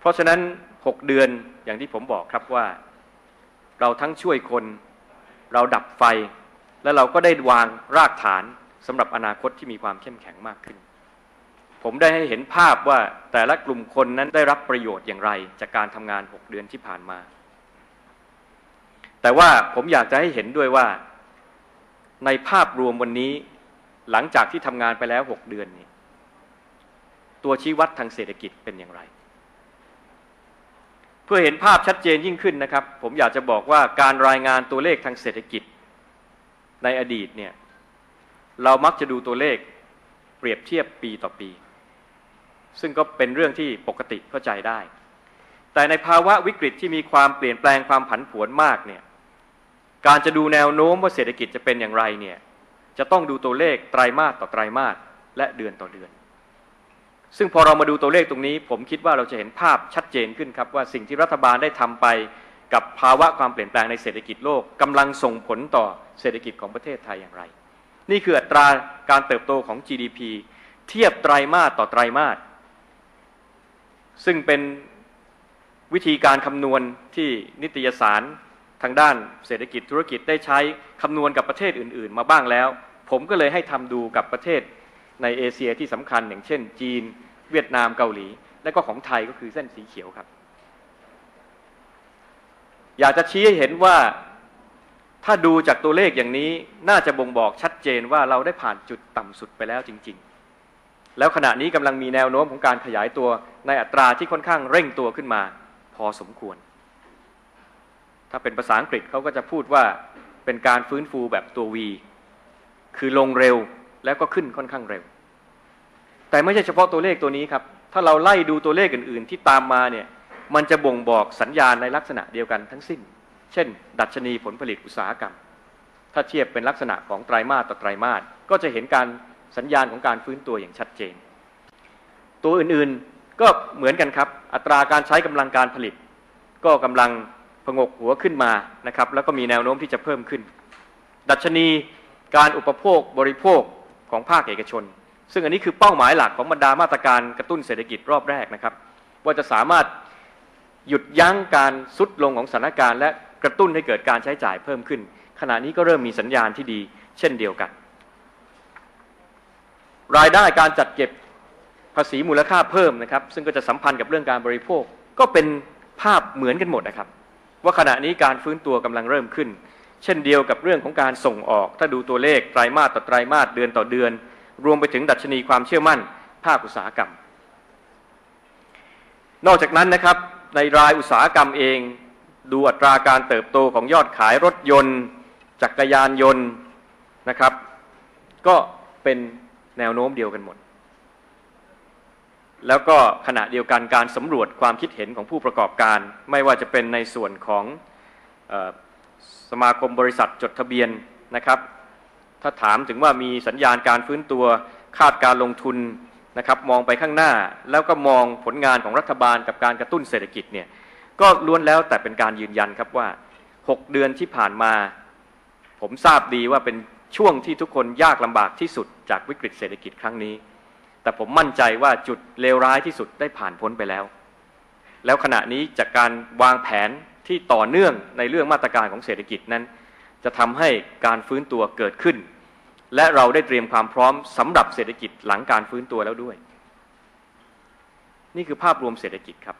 เพราะฉะนั้น 6 เดือนอย่างที่ผมบอกครับว่า เราทั้งช่วยคน เราดับไฟ และเราก็ได้วางรากฐานสำหรับอนาคตที่มีความเข้มแข็งมากขึ้น ผมได้ให้เห็นภาพว่าแต่ละกลุ่มคนนั้นได้รับประโยชน์อย่างไร จากการทำงาน 6 เดือนที่ผ่านมา แต่ว่าผมอยากจะให้เห็นด้วยว่า ในภาพรวมวันนี้ หลังจากที่ทำงานไปแล้ว 6 เดือนนี้ตัวชี้วัดทางเศรษฐกิจเป็นอย่างไร พื่อเห็นภาพชัดเจนยิ่งขึ้นนะครับ ผมอยากจะบอกว่าการรายงานตัวเลขทางเศรษฐกิจ ในอดีตเนี่ยเรามักจะดูตัวเลขเปรียบเทียบปีต่อปี ซึ่งก็เป็นเรื่องที่ปกติเข้าใจได้ แต่ในภาวะวิกฤตที่มีความเปลี่ยนแปลงความผันผวนมากเนี่ยการจะดูแนวโน้มว่าเศรษฐกิจจะเป็นอย่างไรเนี่ยจะต้องดูตัวเลขไตรามาสต่อไตรามาสและเดือนต่อเดือน ซึ่งพอเรามาดูตัวเลขตรงนี้ ผมคิดว่าเราจะเห็นภาพชัดเจนขึ้นครับว่าสิ่งที่รัฐบาลได้ทำไปกับภาวะความเปลี่ยนแปลงในเศรษฐกิจโลกกำลังส่งผลต่อเศรษฐกิจของประเทศไทยอย่างไร นี่คืออัตราการเติบโตของ GDP เทียบไตรามาสต่อไตรามาสซึ่งเป็นวิธีการคำนวณที่นิตยสารทางด้านเศรษฐกิจธุรกิจได้ใช้คำนวณกับประเทศอื่น ๆ มาบ้างแล้ว ผมก็เลยให้ทำดูกับประเทศ ในเอเชียที่สำคัญอย่างเช่น จีน เวียดนามเกาหลี และก็ของไทยก็คือเส้นสีเขียวครับ อยากจะชี้ให้เห็นว่าถ้าดูจากตัวเลขอย่างนี้น่าจะบ่งบอกชัดเจนว่าเราได้ผ่านจุดต่ำสุดไปแล้วจริง ๆ แล้วขณะนี้กำลังมีแนวโน้มของการขยายตัวในอัตราที่ค่อนข้างเร่งตัวขึ้นมา พอสมควร ถ้าเป็นภาษาอังกฤษเขาก็จะพูดว่าเป็นการฟื้นฟูแบบตัว V คือลงเร็ว แล้วก็ขึ้นค่อนข้างเร็ว แต่ไม่ใช่เฉพาะตัวเลขตัวนี้ครับ ถ้าเราไล่ดูตัวเลขอื่น ๆ ที่ตามมาเนี่ยมันจะบ่งบอกสัญญาณในลักษณะเดียวกันทั้งสิ้น เช่น ดัชนีผลผลิตอุตสาหกรรม ถ้าเทียบเป็นลักษณะของไตรามาสต่อไตรามาสก็จะเห็นการสัญญาณของการฟื้นตัวอย่างชัดเจน ตัวอื่นๆก็เหมือนกันครับ อัตราการใช้กำลังการผลิต ก็กำลังผงกหัวขึ้นมานะครับ แล้วก็มีแนวโน้มที่จะเพิ่มขึ้น ดัชนีการอุปโภคบริโภค ของภาคเอกชน ซึ่งอันนี้คือเป้าหมายหลักของบรรดามาตรการกระตุ้นเศรษฐกิจรอบแรกนะครับ ว่าจะสามารถหยุดยั้งการสุดลงของสถานการณ์และกระตุ้นให้เกิดการใช้จ่ายเพิ่มขึ้น ขณะนี้ก็เริ่มมีสัญญาณที่ดี เช่นเดียวกัน รายได้การจัดเก็บภาษีมูลค่าเพิ่มนะครับ ซึ่งก็จะสัมพันธ์กับเรื่องการบริโภค ก็เป็นภาพเหมือนกันหมดนะครับ ว่าขณะนี้การฟื้นตัวกำลังเริ่มขึ้น เช่นเดียวกับเรื่องของการส่งออก ถ้าดูตัวเลขไตรมาสต่อไตรมาสเดือนต่อเดือน รวมไปถึงดัชนีความเชื่อมั่น ภาคอุตสาหกรรม นอกจากนั้นนะครับในรายอุตสาหกรรมเอง ดูอัตราการเติบโตของยอดขายรถยนต์ จักรยานยนต์นะครับ ก็เป็นแนวโน้มเดียวกันหมด แล้วก็ขณะเดียวกันการสำรวจความคิดเห็นของผู้ประกอบการ ไม่ว่าจะเป็นในส่วนของ สมาคมบริษัทจดทะเบียนนะครับ ถ้าถามถึงว่ามีสัญญาณการฟื้นตัวคาดการลงทุนนะครับ มองไปข้างหน้าแล้วก็มองผลงานของรัฐบาลกับการกระตุ้นเศรษฐกิจเนี่ยก็ล้วนแล้วแต่เป็นการยืนยันครับว่า 6 เดือนที่ผ่านมา ผมทราบดีว่าเป็นช่วงที่ทุกคนยากลำบากที่สุดจากวิกฤตเศรษฐกิจครั้งนี้ แต่ผมมั่นใจว่าจุดเลวร้ายที่สุดได้ผ่านพ้นไปแล้ว แล้วขณะนี้จากการวางแผน ที่ต่อเนื่องในเรื่องมาตรการของเศรษฐกิจนั้น จะทำให้การฟื้นตัวเกิดขึ้น และเราได้เตรียมความพร้อมสำหรับเศรษฐกิจหลังการฟื้นตัวแล้วด้วย นี่คือภาพรวมเศรษฐกิจครับ